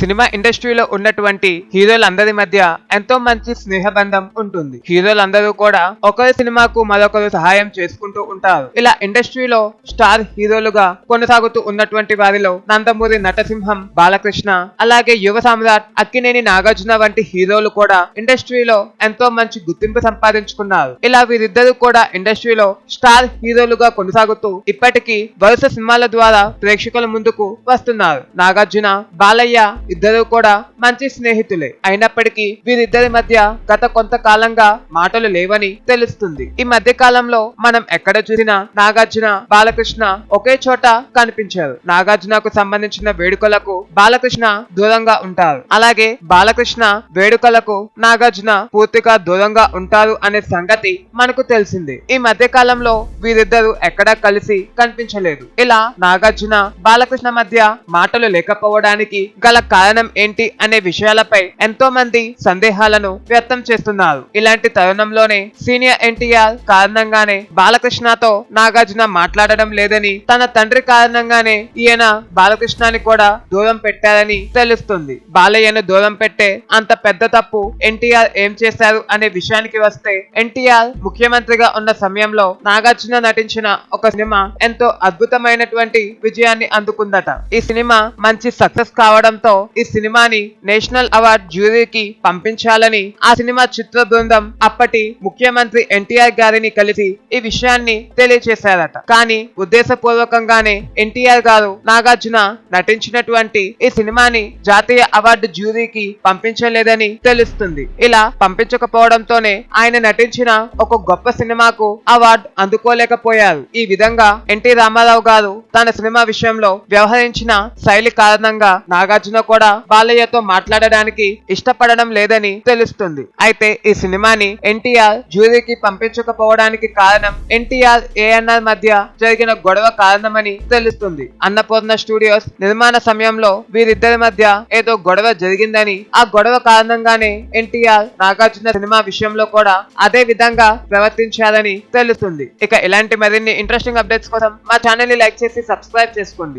Cinema ఇండస్ట్రీలో ఉన్నటువంటి హీరోలందరి మధ్య ఎంతో మంచి స్నేహబంధం ఉంటుంది. హీరోలందరూ కూడా ఒకరి సినిమాకు మరొకరు సహాయం చేసుకుంటూ ఉంటారు. ఇలా ఇండస్ట్రీలో స్టార్ హీరోలుగా కొనసాగుతూ ఉన్నటువంటి వారిలో నందమూరి నటసింహం బాలకృష్ణ అలాగే యువ సామ్రాట్ అక్కినేని నాగార్జున వంటి హీరోలు కూడా ఇండస్ట్రీలో ఎంతో మంచి గుర్తింపు సంపాదించుకున్నారు. ఇలా వీరిద్దరూ కూడా ఇండస్ట్రీలో స్టార్ హీరోలుగా కొనసాగుతూ ఇప్పటికీ వరుస సినిమాల ద్వారా ప్రేక్షకుల ముందుకు వస్తున్నారు. నాగార్జున బాలయ్య ఇద్దరు కూడా మంచి స్నేహితులే. అయినప్పటికీ వీరిద్దరి మధ్య గత కొంతకాలంగా మాటలు లేవని తెలుస్తుంది. ఈ మధ్య కాలంలో మనం ఎక్కడ చూసినా నాగార్జున బాలకృష్ణ ఒకే చోట కనిపించారు. నాగార్జునకు సంబంధించిన వేడుకలకు బాలకృష్ణ దూరంగా ఉంటారు. అలాగే బాలకృష్ణ వేడుకలకు నాగార్జున పూర్తిగా దూరంగా ఉంటారు అనే సంగతి మనకు తెలిసింది. ఈ మధ్య కాలంలో వీరిద్దరూ ఎక్కడా కలిసి కనిపించలేదు. ఇలా నాగార్జున బాలకృష్ణ మధ్య మాటలు లేకపోవడానికి గల కారణం ఏంటి అనే విషయాలపై ఎంతో మంది సందేహాలను వ్యక్తం చేస్తున్నారు. ఇలాంటి తరుణంలోనే సీనియర్ ఎన్టీఆర్ కారణంగానే బాలకృష్ణతో నాగార్జున మాట్లాడడం లేదని తన తండ్రి కారణంగానే ఈయన బాలకృష్ణని కూడా దూరం పెట్టారని తెలుస్తుంది. బాలయ్యను దూరం పెట్టే అంత పెద్ద తప్పు ఎన్టీఆర్ ఏం చేశారు అనే విషయానికి వస్తే ఎన్టీఆర్ ముఖ్యమంత్రిగా ఉన్న సమయంలో నాగార్జున నటించిన ఒక సినిమా ఎంతో అద్భుతమైనటువంటి విజయాన్ని అందుకుందట. ఈ సినిమా మంచి సక్సెస్ కావడంతో ఈ సినిమాని నేషనల్ అవార్డ్ జ్యూరీకి పంపించాలని ఆ సినిమా చిత్ర బృందం అప్పటి ముఖ్యమంత్రి ఎన్టీఆర్ గారిని కలిసి ఈ విషయాన్ని తెలియచేశారట. కానీ ఉద్దేశపూర్వకంగానే ఎన్టీఆర్ గారు నాగార్జున నటించినటువంటి ఈ సినిమాని జాతీయ అవార్డు జ్యూరీకి పంపించలేదని తెలుస్తుంది. ఇలా పంపించకపోవడంతోనే ఆయన నటించిన ఒక గొప్ప సినిమాకు అవార్డు అందుకోలేకపోయారు. ఈ విధంగా ఎన్టీ రామారావు గారు తన సినిమా విషయంలో వ్యవహరించిన శైలి కారణంగా నాగార్జున కూడా కూడా బాలయ్యతో మాట్లాడడానికి ఇష్టపడడం లేదని తెలుస్తుంది. అయితే ఈ సినిమాని ఎన్టీఆర్ జ్యూరీకి పంపించకపోవడానికి కారణం ఎన్టీఆర్ ఏఎన్ఆర్ మధ్య జరిగిన గొడవ కారణమని తెలుస్తుంది. అన్నపూర్ణ స్టూడియోస్ నిర్మాణ సమయంలో వీరిద్దరి మధ్య ఏదో గొడవ జరిగిందని ఆ గొడవ కారణంగానే ఎన్టీఆర్ నాగార్జున సినిమా విషయంలో కూడా అదే విధంగా ప్రవర్తించారని తెలుస్తుంది. ఇక ఇలాంటి మరిన్ని ఇంట్రెస్టింగ్ అప్డేట్స్ కోసం మా ఛానల్ని లైక్ చేసి సబ్స్క్రైబ్ చేసుకోండి.